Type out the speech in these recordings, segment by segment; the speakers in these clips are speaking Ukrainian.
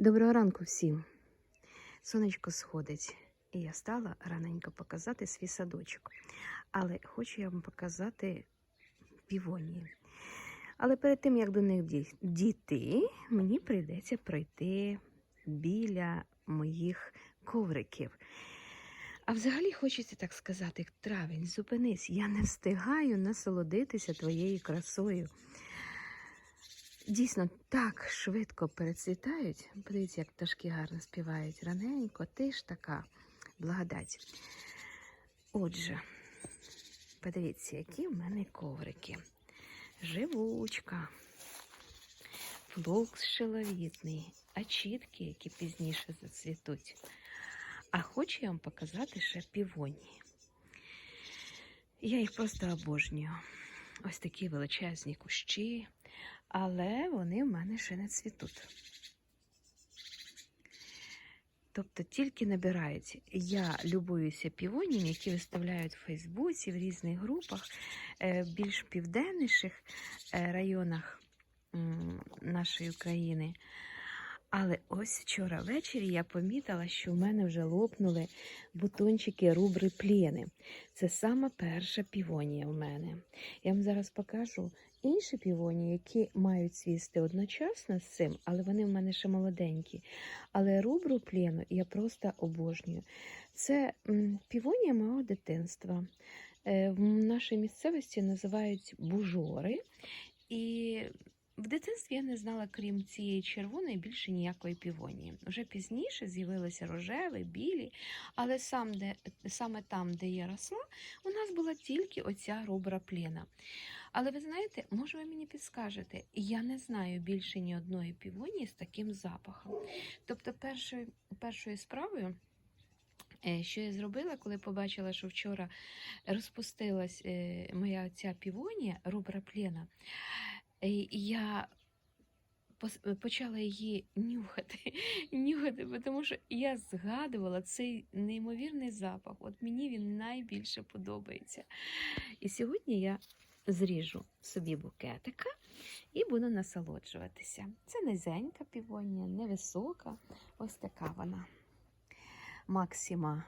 Доброго ранку всім. Сонечко сходить, і я стала раненько показати свій садочок. Але хочу я вам показати півонії. Але перед тим, як до них дійти, мені прийдеться пройти біля моїх ковриків. А взагалі хочеться так сказати, травень, зупинись, я не встигаю насолодитися твоєю красою. Дійсно, так швидко перецвітають. Подивіться, як пташки гарно співають раненько, ти ж така благодать. Отже, подивіться, які в мене коврики. Живучка, флокс шиловідний, а чітки, які пізніше зацвітуть. А хочу я вам показати ще півонії. Я їх просто обожнюю. Ось такі величезні кущі, але вони в мене ще не цвітуть. Тобто тільки набирають. Я любуюся півоніям, які виставляють в Фейсбуці, в різних групах, е, більш південніших е, районах нашої країни. Але ось вчора ввечері я помітила, що в мене вже лопнули бутончики рубри плєни. Це саме перша півонія в мене. Я вам зараз покажу інші півоні, які мають цвісти одночасно з цим, але вони в мене ще молоденькі. Але рубру плєну я просто обожнюю. Це півонія мого дитинства. Е, В нашій місцевості називають бужори. І в дитинстві я не знала, крім цієї червоної, більше ніякої півонії. Вже пізніше з'явилися рожеві, білі, але сам, де, саме там, де я росла, у нас була тільки оця рубра плена. Але ви знаєте, може ви мені підскажете, я не знаю більше ні одної півонії з таким запахом. Тобто, першою, першою справою. е, Що я зробила, коли побачила, що вчора розпустилась е, моя ця півонія, рубра плена, е, я почала її нюхати, нюхати, тому що я згадувала цей неймовірний запах. От мені він найбільше подобається. І сьогодні я зріжу собі букетика і буду насолоджуватися. Це низенька півонія, невисока. Ось така вона. Максима.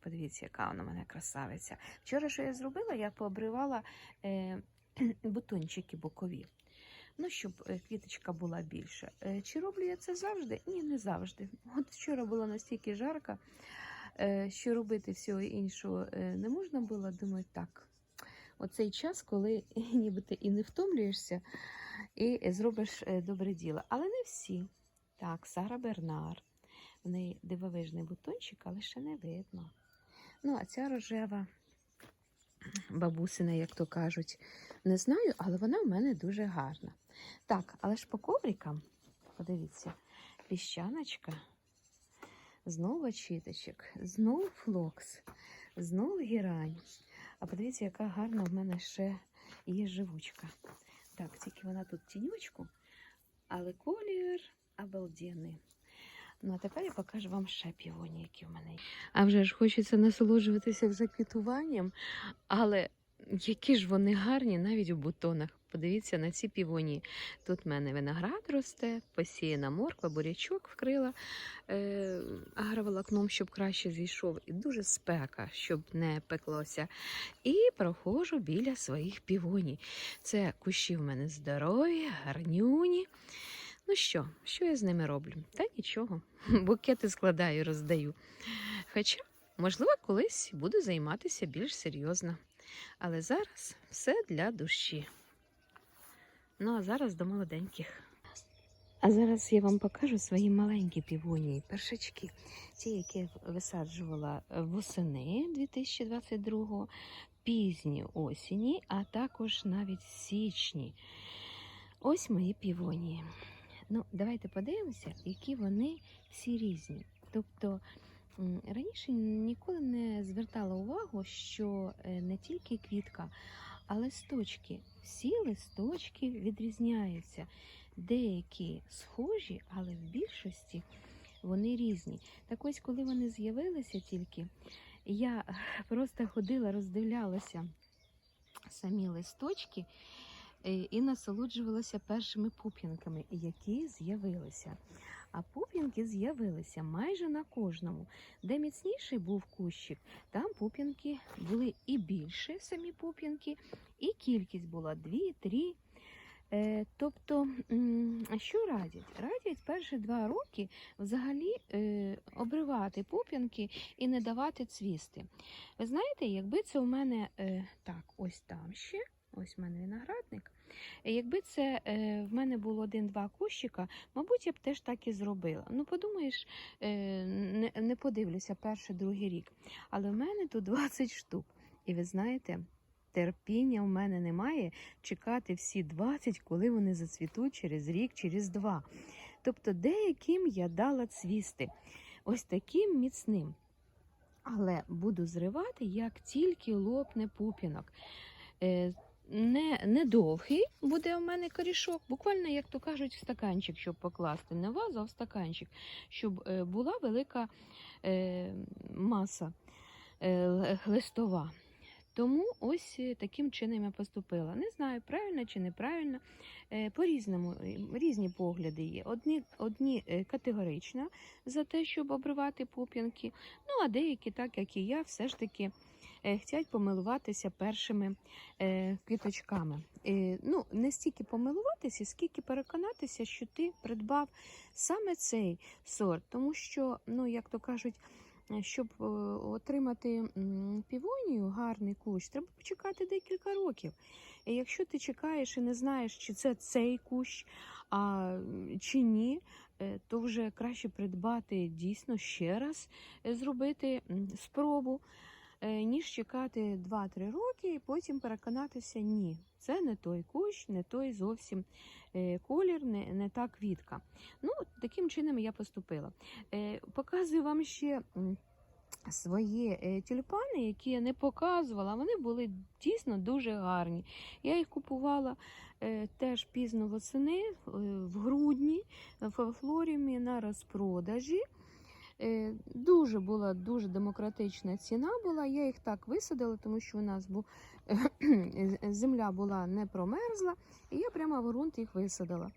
Подивіться, яка вона мене красавиця. Вчора, що я зробила, я пообривала е, бутончики бокові. Ну, щоб е, квіточка була більше. Е, Чи роблю я це завжди? Ні, не завжди. От вчора було настільки жарко, е, що робити всього іншого не можна було. Думаю, так. Оцей час, коли ніби ти і не втомлюєшся, і зробиш добре діло. Але не всі. Так, Сара Бернар. В неї дивовижний бутончик, але ще не видно. Ну, а ця рожева бабусина, як то кажуть, не знаю, але вона в мене дуже гарна. Так, але ж по коврикам, подивіться, піщаночка, знову чіточок, знову флокс, знову гірань. А подивіться, яка гарна в мене ще є живучка. Так, тільки вона тут в тіньочку, але колір обалденний. Ну, а тепер я покажу вам ще півоні, які в мене є. А вже ж хочеться насолоджуватися вже квітуванням, але які ж вони гарні навіть у бутонах. Подивіться на ці півоні. Тут в мене виноград росте, посіяна морква, бурячок вкрила е, агроволокном, щоб краще зійшов. І дуже спека, щоб не пеклося. І проходжу біля своїх півоній. Це кущі в мене здорові, гарнюні. Ну що, що я з ними роблю? Та нічого. Букети складаю, роздаю. Хоча, можливо, колись буду займатися більш серйозно. Але зараз все для душі. Ну, а зараз до молоденьких. А зараз я вам покажу свої маленькі півонії, першачки. Ті, які я висаджувала восени 2022 пізні осені, а також навіть січні. Ось мої півонії. Ну, давайте подивимося, які вони всі різні. Тобто раніше ніколи не звертала увагу, що е, не тільки квітка, а листочки. Всі листочки відрізняються. Деякі схожі, але в більшості вони різні. Так ось, коли вони з'явилися тільки, я просто ходила, роздивлялася самі листочки і насолоджувалася першими пуп'янками, які з'явилися. а пуп'янки з'явилися майже на кожному. Де міцніший був кущик, там пуп'янки були і більше, самі пуп'янки, і кількість була дві-три. Е, тобто, що радять? Радять перші два роки взагалі е, обривати пуп'янки і не давати цвісти. Ви знаєте, якби це у мене е, так, ось там ще, ось в мене виноградник. Е, Якби це е, в мене було один-два кущика, мабуть, я б теж так і зробила. Ну, подумаєш, е, не, не подивлюся перший, другий рік. Але в мене тут 20 штук. І ви знаєте, терпіння в мене немає чекати всі 20, коли вони зацвітуть через рік, через два. Тобто деяким я дала цвісти, ось таким міцним. Але буду зривати, як тільки лопне пупінок. Не, довгий буде у мене корішок, буквально, як то кажуть, в стаканчик, щоб покласти. Не вазу, а в стаканчик, щоб е, була велика е, маса е, листова. Тому ось е, таким чином я поступила. Не знаю, правильно чи неправильно. Е, По-різному різні погляди є. Одні, одні категорично за те, щоб обривати пуп'янки. Ну а деякі, так як і я, все ж таки е, хочуть помилуватися першими е, квіточками. Е, ну, не стільки помилуватися, скільки переконатися, що ти придбав саме цей сорт, тому що, ну як то кажуть. Щоб отримати півонію, гарний кущ, треба почекати декілька років. І якщо ти чекаєш і не знаєш, чи це цей кущ, а чи ні, то вже краще придбати дійсно ще раз зробити спробу, ніж чекати 2-3 роки і потім переконатися, ні, це не той кущ, не той зовсім е, колір, не, не та квітка. Ну, таким чином я поступила. Е, Показую вам ще. Свої е, тюльпани, які я не показувала, вони були дійсно дуже гарні. Я їх купувала е, теж пізно восени, е, в грудні в флоріумі на розпродажі. Е, Дуже була дуже демократична ціна була. Я їх так висадила, тому що у нас був земля була не промерзла, і я прямо в ґрунт їх висадила.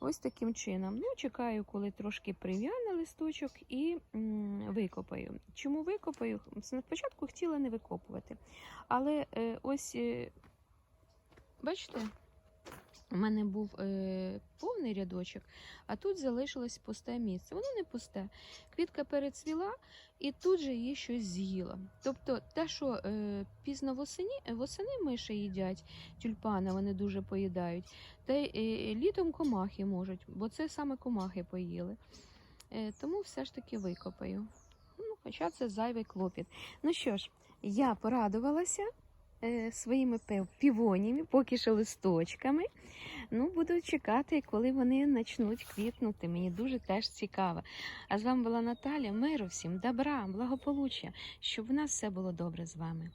Ось таким чином. Ну, чекаю, коли трошки прив'яне листочок і м, викопаю. Чому викопаю? Спочатку хотіла не викопувати. Але е, ось, е, бачите, у мене був е, повний рядочок, а тут залишилось пусте місце. Воно не пусте. Квітка перецвіла і тут же її щось з'їла. Тобто те, що е, пізно восені, восени миші їдять, тюльпани вони дуже поїдають, та й е, літом комахи можуть, бо це саме комахи поїли. Е, тому все ж таки викопаю. Ну, хоча це зайвий клопіт. Ну що ж, я порадувалася своїми пев- півоніями, поки що листочками. Ну, буду чекати, коли вони почнуть квітнути. Мені дуже теж цікаво. А з вами була Наталя. Миру всім, добра, благополуччя, щоб у нас все було добре з вами.